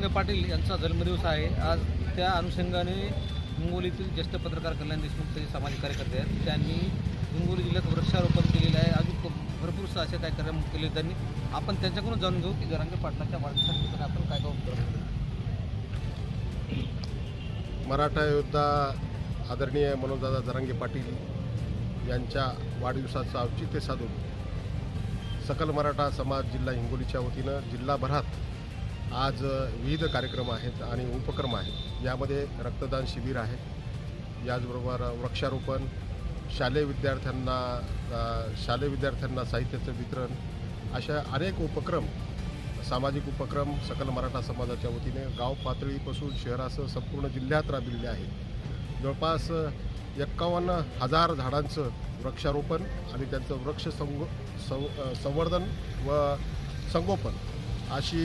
जरांगे पाटील यांचा जन्मदिवस आहे. आज त्या अनुषंगाने हिंगोलीतील ज्येष्ठ पत्रकार कल्याण देशमुख त्याचे सामाजिक कार्यकर्ते आहेत त्यांनी हिंगोली जिल्ह्यात वृक्षारोपण केलेलं आहे. अजून भरपूर असे काय कार्यक्रम केले त्यांनी. आपण त्यांच्याकडून जाणून घेऊ की जरांगे पाटलाच्या वाढदिवसानिमित्ताने आपण काय काय करतो मराठा योद्धा आदरणीय मनोजदादा जरांगे पाटील यांच्या वाढदिवसाचं औचित्य साधून सकल मराठा समाज जिल्हा हिंगोलीच्या वतीनं जिल्हाभरात आज विविध कार्यक्रम आहेत आणि उपक्रम आहेत. यामध्ये रक्तदान शिबिर आहे. याचबरोबर वृक्षारोपण शालेय विद्यार्थ्यांना शालेय विद्यार्थ्यांना साहित्याचं वितरण अशा अनेक उपक्रम सामाजिक उपक्रम सकल मराठा समाजाच्या वतीने गाव पातळीपासून शहरासह संपूर्ण जिल्ह्यात राबविलेले आहे जवळपास एक्कावन्न हजार झाडांचं वृक्षारोपण आणि त्यांचं वृक्ष संगो सं संवर्धन व संगोपन अशी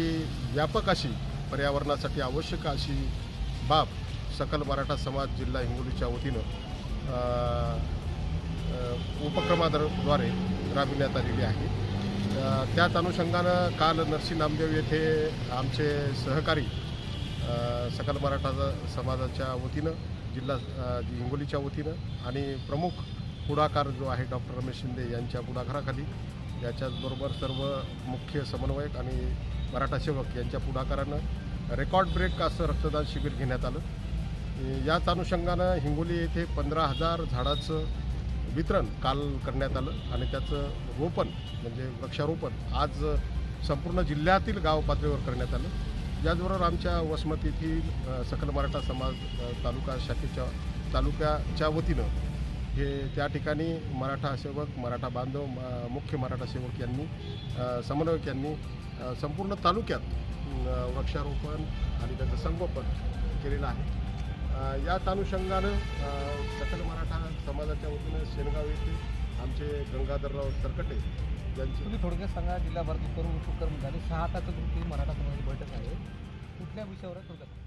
व्यापक अशी पर्यावरणासाठी आवश्यक अशी बाब सकल मराठा समाज जिल्हा हिंगोलीच्या वतीनं उपक्रमाद्वारे राबविण्यात आलेली आहे. त्यात त्याच अनुषंगानं काल नरसिंह नामदेव येथे आमचे सहकारी सकल मराठा समाजाच्या वतीनं जिल्हा हिंगोलीच्या वतीनं आणि प्रमुख पुढाकार जो आहे डॉक्टर रमेश शिंदे यांच्या पुढाकाराखाली याच्याचबरोबर सर्व मुख्य समन्वयक आणि मराठा सेवक यांच्या पुढाकारानं रेकॉर्ड ब्रेक असं रक्तदान शिबिर घेण्यात आलं. याच अनुषंगानं हिंगोली येथे पंधरा हजार झाडाचं वितरण काल करण्यात आलं आणि त्याचं रोपण म्हणजे वृक्षारोपण आज संपूर्ण जिल्ह्यातील गाव पातळीवर करण्यात आलं. याचबरोबर आमच्या वसमतीतील सकल मराठा समाज तालुका शाखेच्या तालुक्याच्या वतीनं हे त्या ठिकाणी मराठा सेवक मराठा बांधव मुख्य मराठा सेवक यांनी समन्वयक यांनी संपूर्ण तालुक्यात वृक्षारोपण आणि त्याचं संगोपन केलेलं आहे. या याच अनुषंगानं सकल मराठा समाजाच्या वतीनं शेनगाव येथे आमचे गंगाधरराव तरकटे यांचे तुम्ही थोडक्यात सांगा जिल्हाभरात करून उपक्रम झाले. सहा तास तुमची मराठा समाजाची बैठक आहे. कुठल्या विषयावर थोडक्यात?